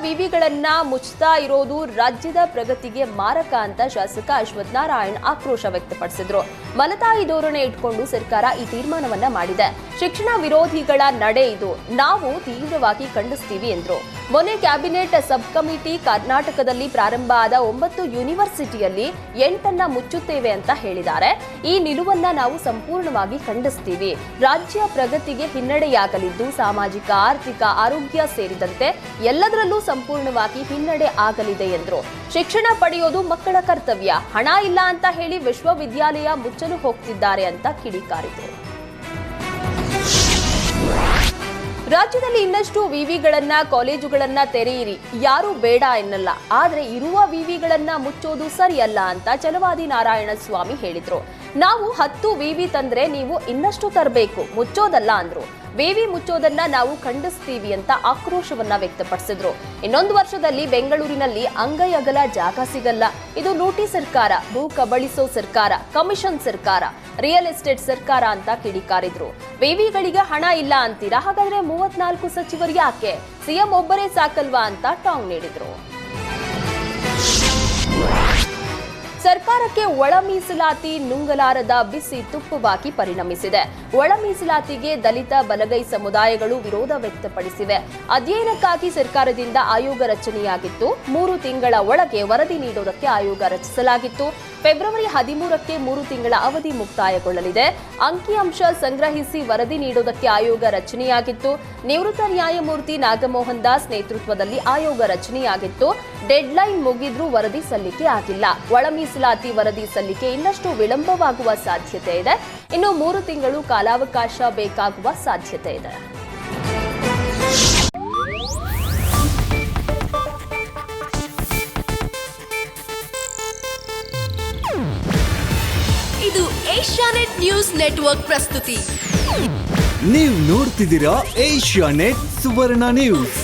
ವಿವಿಗಳನ್ನ ಮುಚ್ಚುತ್ತಾ ಇರೋದು ರಾಜ್ಯದ ಪ್ರಗತಿಗೆ ಮಾರಕ ಅಂತ ಶಾಸಕ ಅಶ್ವಥ್ ನಾರಾಯಣ್ ಆಕ್ರೋಶ ವ್ಯಕ್ತಪಡಿಸಿದ್ರು. ಮಲತಾಯಿ ಧೋರಣೆ ಇಟ್ಕೊಂಡು ಸರ್ಕಾರ ಈ ತೀರ್ಮಾನವನ್ನ ಮಾಡಿದೆ. ಶಿಕ್ಷಣ ವಿರೋಧಿಗಳ ನಡೆ ಇದು. ನಾವು ತೀವ್ರವಾಗಿ ಖಂಡಿಸ್ತೀವಿ ಎಂದ್ರು. ಮೊನ್ನೆ ಕ್ಯಾಬಿನೆಟ್ ಸಬ್ ಕಮಿಟಿ ಕರ್ನಾಟಕದಲ್ಲಿ ಪ್ರಾರಂಭ ಆದ ಒಂಬತ್ತು ಯೂನಿವರ್ಸಿಟಿಯಲ್ಲಿ ಎಂಟನ್ನ ಮುಚ್ಚುತ್ತೇವೆ ಅಂತ ಹೇಳಿದ್ದಾರೆ. ಈ ನಿಲುವನ್ನ ನಾವು ಸಂಪೂರ್ಣವಾಗಿ ಖಂಡಿಸ್ತೀವಿ. ರಾಜ್ಯ ಪ್ರಗತಿಗೆ ಹಿನ್ನಡೆಯಾಗಲಿದ್ದು, ಸಾಮಾಜಿಕ, ಆರ್ಥಿಕ, ಆರೋಗ್ಯ ಸೇರಿದಂತೆ ಎಲ್ಲದರಲ್ಲೂ ಸಂಪೂರ್ಣವಾಗಿ ಹಿನ್ನಡೆ ಆಗಲಿದೆ ಎಂದರು. ಶಿಕ್ಷಣ ಪಡೆಯೋದು ಮಕ್ಕಳ ಕರ್ತವ್ಯ. ಹಣ ಇಲ್ಲ ಅಂತ ಹೇಳಿ ವಿಶ್ವವಿದ್ಯಾಲಯ ಮುಚ್ಚಲು ಹೋಗ್ತಿದ್ದಾರೆ ಅಂತ ಕಿಡಿಕಾರಿದರು ರಾಜ್ಯದಲ್ಲಿ ಇನ್ನಷ್ಟು ವಿವಿಗಳನ್ನ, ಕಾಲೇಜುಗಳನ್ನ ತೆರೆಯಿರಿ. ಯಾರು ಬೇಡ ಎನ್ನಲ್ಲ. ಆದರೆ ಇರುವ ವಿವಿಗಳನ್ನ ಮುಚ್ಚೋದು ಸರಿಯಲ್ಲ ಅಂತ ಚಲವಾದಿ ನಾರಾಯಣ ಸ್ವಾಮಿ ಹೇಳಿದ್ರು. ನಾವು ಹತ್ತು ವಿವಿ ತಂದ್ರೆ ನೀವು ಇನ್ನಷ್ಟು ತರಬೇಕು. ಮುಚ್ಚೋದಲ್ಲ ಅಂದ್ರು. ವಿವಿ ಮುಚ್ಚೋದನ್ನ ನಾವು ಖಂಡಿಸ್ತೀವಿ ಅಂತ ಆಕ್ರೋಶವನ್ನ ವ್ಯಕ್ತಪಡಿಸಿದ್ರು. ಇನ್ನೊಂದು ವರ್ಷದಲ್ಲಿ ಬೆಂಗಳೂರಿನಲ್ಲಿ ಅಂಗೈ ಅಗಲ ಜಾಗ ಸಿಗಲ್ಲ. ಇದು ಲೂಟಿ ಸರ್ಕಾರ, ಭೂ ಕಬಳಿಸೋ ಸರ್ಕಾರ, ಕಮಿಷನ್ ಸರ್ಕಾರ, ರಿಯಲ್ ಎಸ್ಟೇಟ್ ಸರ್ಕಾರ ಅಂತ ಕಿಡಿಕಾರಿದ್ರು. ಬೇವಿಗಳಿಗೆ ಹಣ ಇಲ್ಲ ಅಂತೀರಾ? ಹಾಗಾದ್ರೆ ಮೂವತ್ನಾಲ್ಕು ಸಚಿವರು ಯಾಕೆ? ಸಿಎಂ ಒಬ್ಬರೇ ಸಾಕಲ್ವಾ ಅಂತ ಟಾಂಗ್ ನೀಡಿದ್ರು. ಸರ್ಕಾರಕ್ಕೆ ಒಳ ಮೀಸಲಾತಿ ನುಂಗಲಾರದ ಬಿಸಿ ತುಪ್ಪವಾಗಿ ಪರಿಣಮಿಸಿದೆ. ಒಳ ಮೀಸಲಾತಿಗೆ ದಲಿತ ಬಲಗೈ ಸಮುದಾಯಗಳು ವಿರೋಧ ವ್ಯಕ್ತಪಡಿಸಿವೆ. ಅಧ್ಯಯನಕ್ಕಾಗಿ ಸರ್ಕಾರದಿಂದ ಆಯೋಗ ರಚನೆಯಾಗಿತ್ತು. ಮೂರು ತಿಂಗಳ ಒಳಗೆ ವರದಿ ನೀಡುವುದಕ್ಕೆ ಆಯೋಗ ರಚಿಸಲಾಗಿತ್ತು. ಫೆಬ್ರವರಿ ಹದಿಮೂರಕ್ಕೆ ಮೂರು ತಿಂಗಳ ಅವಧಿ ಮುಕ್ತಾಯಗೊಳ್ಳಲಿದೆ. ಅಂಕಿಅಂಶ ಸಂಗ್ರಹಿಸಿ ವರದಿ ನೀಡುವುದಕ್ಕೆ ಆಯೋಗ ರಚನೆಯಾಗಿತ್ತು. ನಿವೃತ್ತ ನ್ಯಾಯಮೂರ್ತಿ ನಾಗಮೋಹನ್ ದಾಸ್ ನೇತೃತ್ವದಲ್ಲಿ ಆಯೋಗ ರಚನೆಯಾಗಿತ್ತು. ಡೆಡ್ಲೈನ್ ಮುಗಿದ್ರೂ ವರದಿ ಸಲ್ಲಿಕೆ ಆಗಿಲ್ಲ. ಒಳ ವರದಿ ಸಲ್ಲಿಕೆ ಇನ್ನಷ್ಟು ವಿಳಂಬವಾಗುವ ಸಾಧ್ಯತೆ ಇದೆ. ಇನ್ನು ಮೂರು ತಿಂಗಳು ಕಾಲಾವಕಾಶ ಬೇಕಾಗುವ ಸಾಧ್ಯತೆ ಇದೆ. ಇದು ಏಷ್ಯಾನೆಟ್ ನ್ಯೂಸ್ ನೆಟ್ವರ್ಕ್ ಪ್ರಸ್ತುತಿ. ನೀವು ನೋಡ್ತಿದ್ದೀರಾ ಏಷ್ಯಾ ನೆಟ್ ಸುವರ್ಣ ನ್ಯೂಸ್.